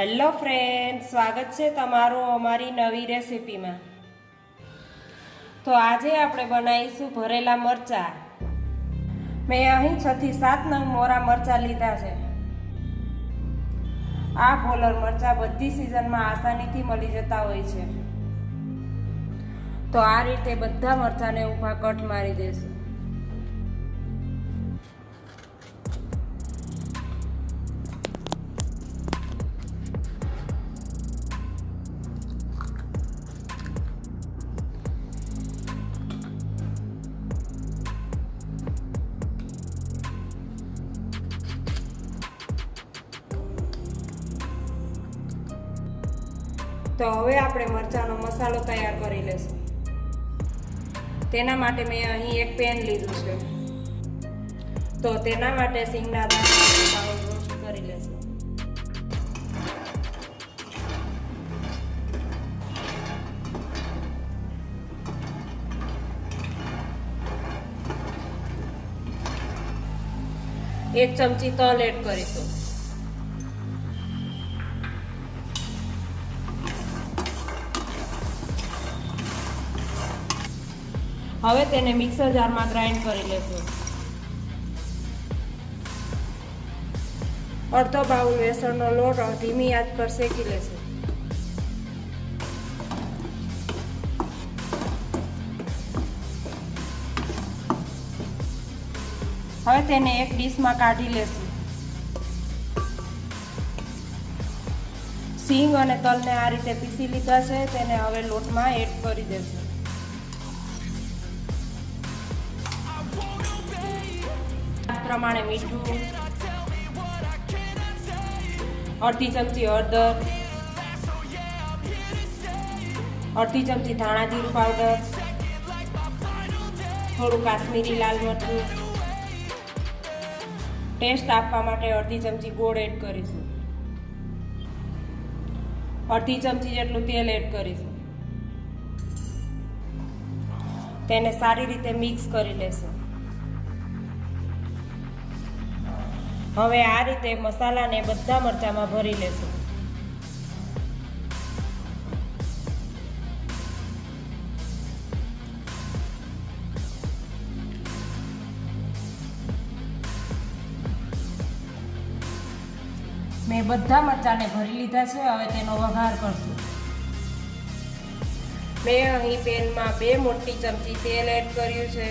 Hello friend, સ્વાગત છે તમારું અમારી નવી રેસીપીમાં. તો આજે આપણે બનાવીશું ભરેલા મરચાં. મેં અહીં છ થી સાત નંગ મોરા મરચાં લીધા છે. આ ભોલર મરચાં બધી સિઝનમાં આસાનીથી મળી જતા હોય છે. તો આ રીતે બધા મરચાંને ઊભા કટ મારી દેશું તો હવે આપણે મરચાંનો મસાલો તૈયાર કરી લેશું તેના માટે મેં અહીં એક પેન લીધું છે. તો તેના માટે સિંગના દાણા રોસ્ટ કરી લેશું એક ચમચી તલ એડ કરીશું. હવે તેને મિક્સર જારમાં ગ્રાઇન્ડ કરી લેશું. અડધો બાઉલ વેસણનો લોટ ધીમી આંચ પર શેકી લેશું. હવે તેને એક ડીશમાં કાઢી લેશું. સિંગ અને તલને આ રીતે પીસી લીધા છે તેને હવે લોટમાં એડ કરી દેશું. પ્રમાણે મીઠું, અડધી ચમચી હળદર, અડધી ચમચી ધાણા જીરું પાવડર, થોડું કાશ્મીરી લાલ મરચું. ટેસ્ટ આપવા માટે અડધી ચમચી ગોળ એડ કરીશું. અડધી ચમચી જેટલું તેલ એડ કરીશું. તેને સારી રીતે મિક્સ કરી લેશું. હવે આ રીતે મસાલાને બધા મરચાંમાં ભરી લેશું. મેં બધા મરચાંને ભરી લીધા છે, હવે તેનો વઘાર કરશું. મેં અહીં પેનમાં બે મોટી ચમચી તેલ એડ કર્યું છે.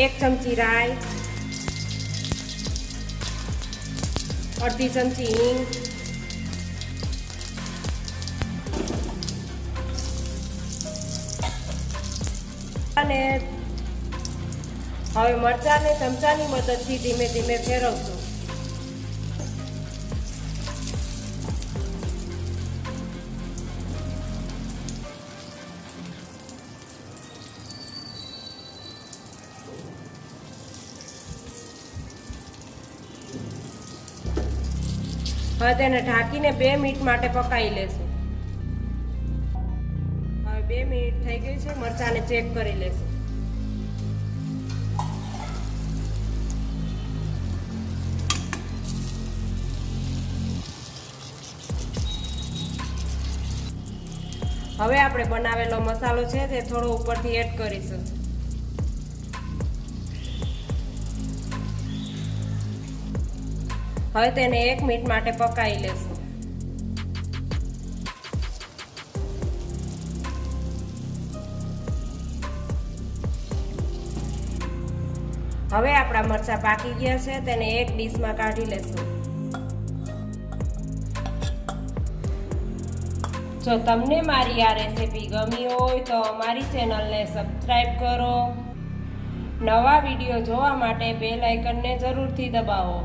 એક ચમચી રાઈ અડધી ચમચી હિંગ અને હવે મરચાંને ચમચાની મદદથી ધીમે ધીમે ફેરવશું. હવે તેને ઢાંકીને બે મિનિટ માટે પકાવી લેશું. હવે બે મિનિટ થઈ ગઈ છે, મરચાંને ચેક કરી લેશું. હવે આપણે બનાવેલો મસાલો છે તે થોડો ઉપરથી એડ કરીશું. હવે તેને એક મિનિટ માટે પકાવી લેશું. હવે આપણા મરચાં પાકી ગયા છે તેને એક ડીશમાં કાઢી લેશું. જો તમને મારી આ રેસીપી ગમી હોય તો અમારી ચેનલને સબસ્ક્રાઈબ કરો. નવા વીડિયો જોવા માટે બેલ આઇકનને જરૂરથી દબાવો.